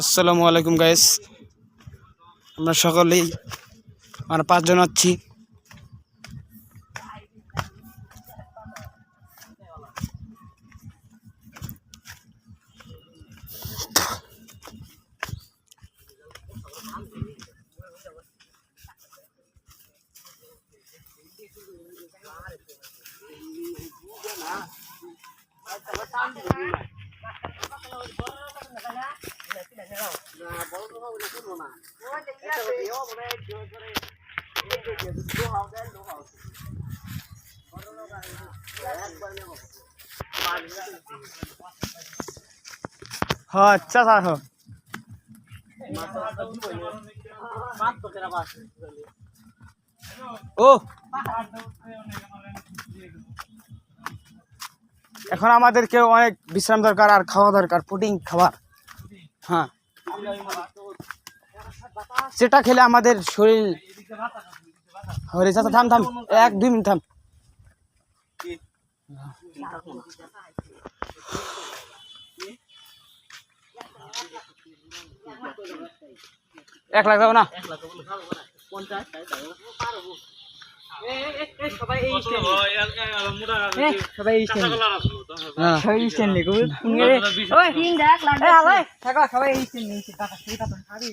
আসসালামু আলাইকুম গাইস আমরা সকলেই আমরা পাঁচজন আছি। হ্যাঁ আচ্ছা স্যার হ্যাঁ ও এখন আমাদেরকে অনেক বিশ্রাম দরকার আর খাওয়া দরকার, পুডিং খাবার। হ্যাঁ। সেটা খেলে আমাদের শরীর হরে চাচা থাম থাম। এক, দুই মিনিট, থাম। এক লাখ যাব না। সবাই স্ট্যান্ড হ্যাঁ সবাই স্ট্যান্ড লেগো ওই তিন দেখ লাগবে এ আলাই থাকো সবাই স্ট্যান্ড সেই টাকা খাবি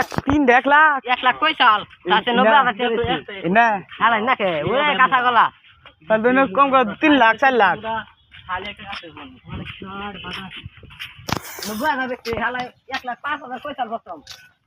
এক তিন দেখ লাখ। এক লাখ কই চাল? তাতে নব্বই হাজার টাকা না। হালাই নাকে কাঁচা গলা তাহলে তুমি কম করে তিন লাখ চার লাখ। নব্বই হাজার ব্যক্তি হালাই এক লাখ পাঁচ হাজার কই চাল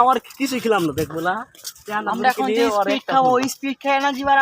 আমার কিছুই খেলাম না দেখব না। আমরা এখন স্পিড খাব স্পিড খেয়ে না জীবার